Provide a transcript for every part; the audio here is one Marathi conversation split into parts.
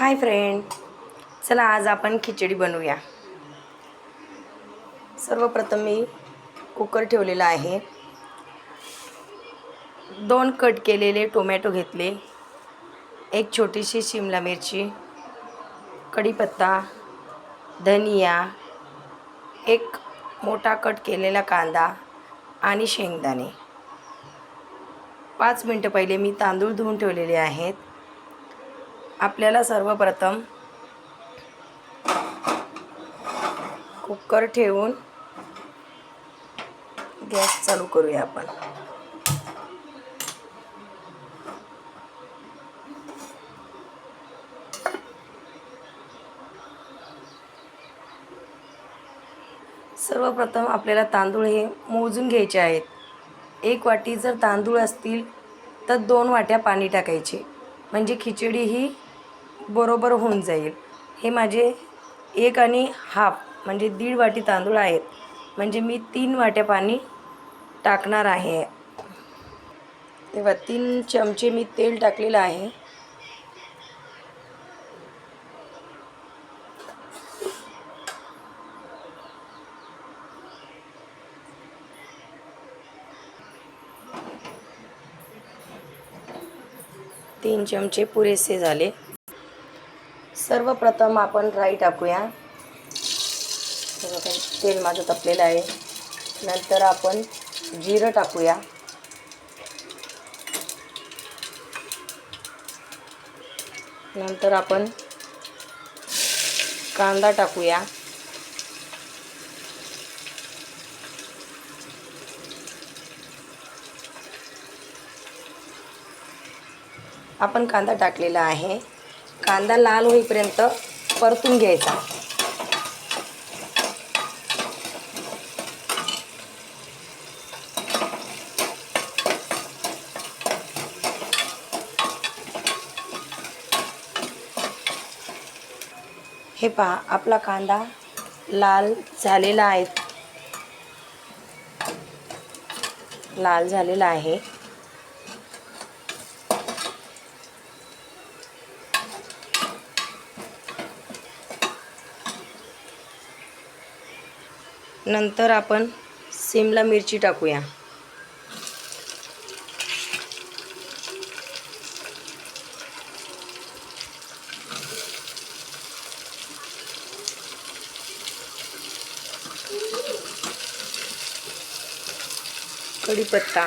हाय फ्रेंड चला आज आपण खिचडी बनवूया. सर्वप्रथम मी कुकर ठेवलेला आहे. दोन कट केलेले टोमॅटो घेतले. एक छोटीशी शिमला मिरची कढीपत्ता धनिया एक मोठा कट केलेला कांदा आणि शेंगदाणे. पाच मिनटं पहिले मी तांदूळ धुवून ठेवलेले आहेत. आपल्याला सर्वप्रथम कुकर ठेवून गॅस चालू करूया आपण. सर्वप्रथम आपल्याला तांदूळ हे मोजून घ्यायचे आहेत. एक वाटी जर तांदूळ असतील तर दोन वाट्या पाणी टाकायचे. म्हणजे खिचडी ही बरोबर होऊन जाईल. हे माझे एक आणि हाफ म्हणजे दीड वाटी तांदूळ आहेत. म्हणजे मी तीन वाट्या पाणी टाकणार आहे. तेव्हा तीन चमचे मी तेल टाकलेलं आहे. तीन चमचे पुरेसे झाले. सर्वप्रथम आपण राई टाकूया. तेल माझं तपलेलं आहे. नंतर आपण जिरं टाकूया. नंतर आपण कांदा टाकूया. आपण कांदा टाकलेला आहे. कांदा लाल होईपर्यंत परतून घ्यायचा. हे पहा आपला कांदा लाल झालेला आहे. लाल झालेला आहे. नंतर आपण सिमला मिरची टाकूया. कढीपत्ता.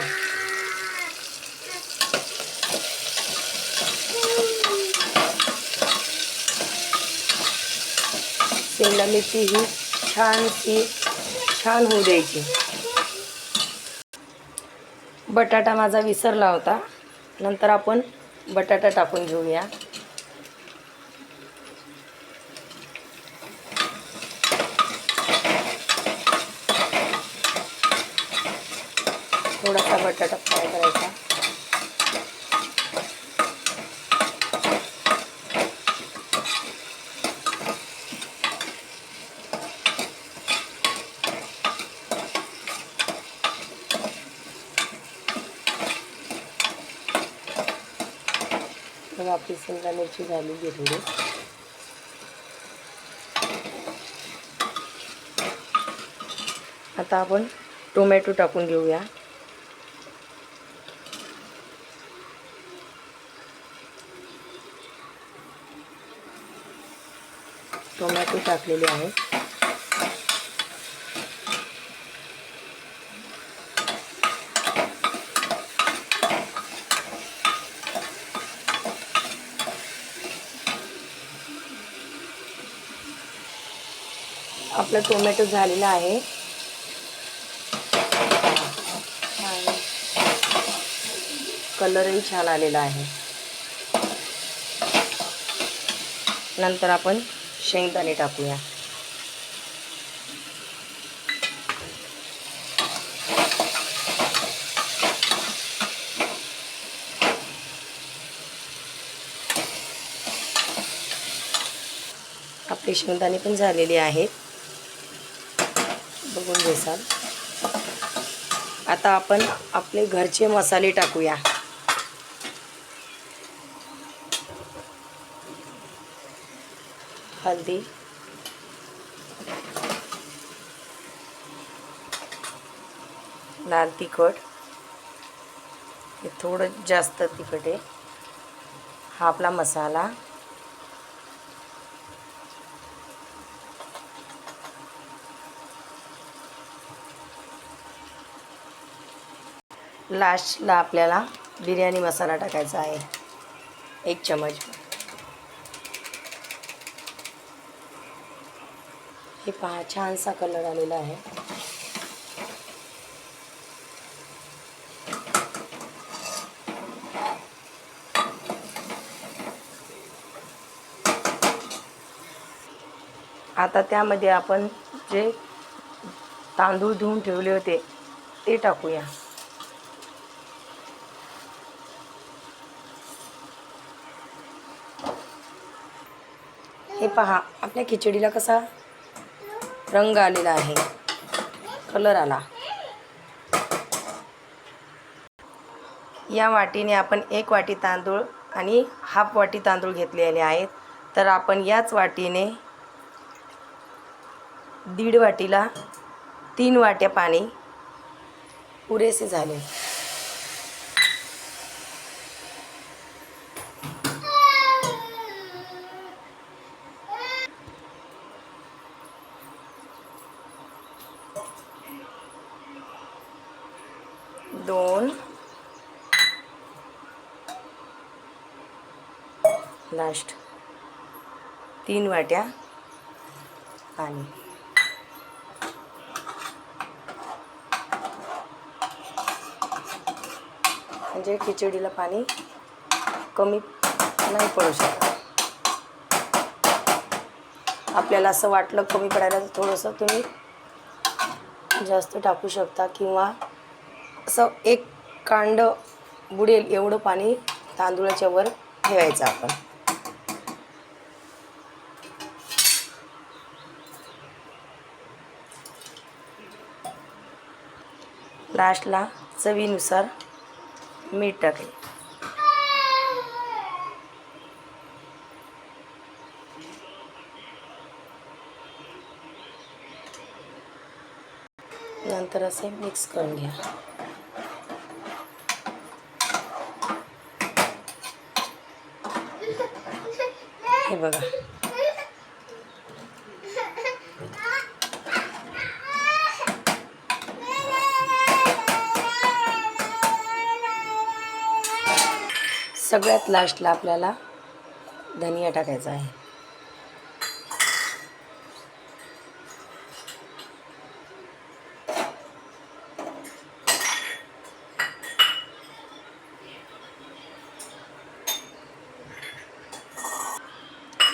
सिमला मिरची ही छानशी छान होऊ द्यायची. बटाटा माझा विसरला होता. नंतर आपण बटाटा टाकून घेऊया. थोडासा बटाटा फ्राय करायचा. आपली शिमला मिरची झाली आहे थोडी। आता आपण टोमॅटो टाकून घेऊया। टोमॅटो टाकलेले आहे आपला टोमॅटो झालेला आहे. कलरही छान आलेला आहे. नंतर आपण शेंगदाणे टाकूया. आपले शेंगदाणे पण झालेले आहेत. बघून घेसाल आता आपण आपले घरचे मसाले टाकूया. हल्दी लाल तिखट. हे थोडं जास्त तिखट आहे. हा आपला मसाला. लास्टला आपल्याला बिर्याणी मसाला टाकायचा आहे. एक चमच हे पहा छानसा कलर आलेला आहे. आता त्यामध्ये आपण जे तांदूळ धुवून ठेवले होते ते टाकूया. हे पहा आपल्या खिचडीला कसा रंग आलेला आहे. कलर आला. या वाटीने आपण एक वाटी तांदूळ आणि हाफ वाटी तांदूळ घेतलेले आहेत. तर आपण याच वाटीने दीड वाटीला तीन वाट्या पाणी पुरेसे झाले दोन लास्ट. तीन वाट्या पाणी. म्हणजे खिचडीला पाणी कमी नाही पडू शकत. आपल्याला असं वाटलं कमी पडायला तर थोडंसं तुम्ही जास्त टाकू शकता किंवा असं एक कांड बुडेल एवढं पाणी तांदूळाच्या वर ठेवायचं आपण. लास्टला चवीनुसार मीठ टाकले. नंतर असे मिक्स करून घ्या. हे बघा. सगळ्यात लास्टला आपल्याला धनिया टाकायचा आहे.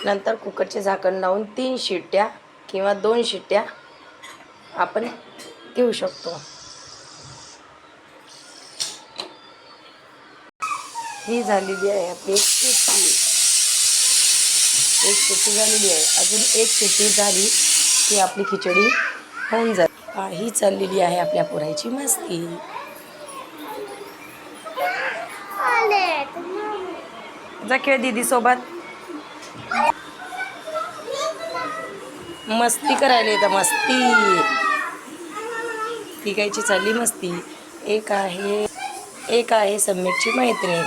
नंतर कुकरचे झाकण लावून तीन शिट्ट्या किंवा दोन शिट्ट्या आपण घेऊ शकतो. ही झालेली आहे आपली एक शिट्टी एक शेती झालेली आहे. अजून एक शेती झाली की आपली खिचडी होऊन जाते ही चाललेली आहे आपल्या पुरायची मस्ती. जा खेळ दीदी सोबत. मस्ती करायला येतं मस्ती. ती कायची चालली मस्ती. एक आहे एक आहे सम्यकची मैत्रीण.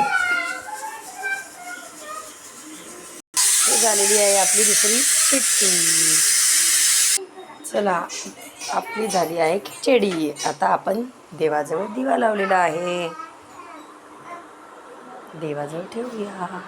झालेली आहे आपली दुसरी पिट्टी. चला आपली झाली आहे खिचडी. आता आपण देवाजवळ दिवा लावलेला आहे. देवाजवळ ठेवूया.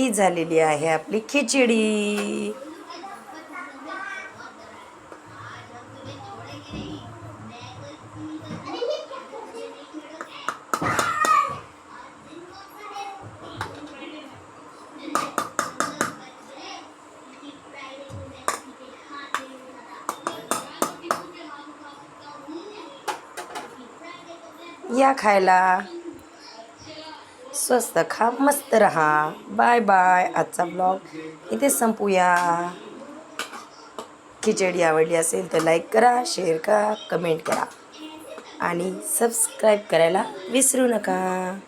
ही झालेली आहे आपली खिचडी. या खायला. स्वस्त खा मस्त रहा. बाय बाय आजचा ब्लॉग इथे संपूया. खिचडी आवडली असेल तर लाईक करा शेअर करा कमेंट करा. आणि सबस्क्राईब करायला विसरू नका.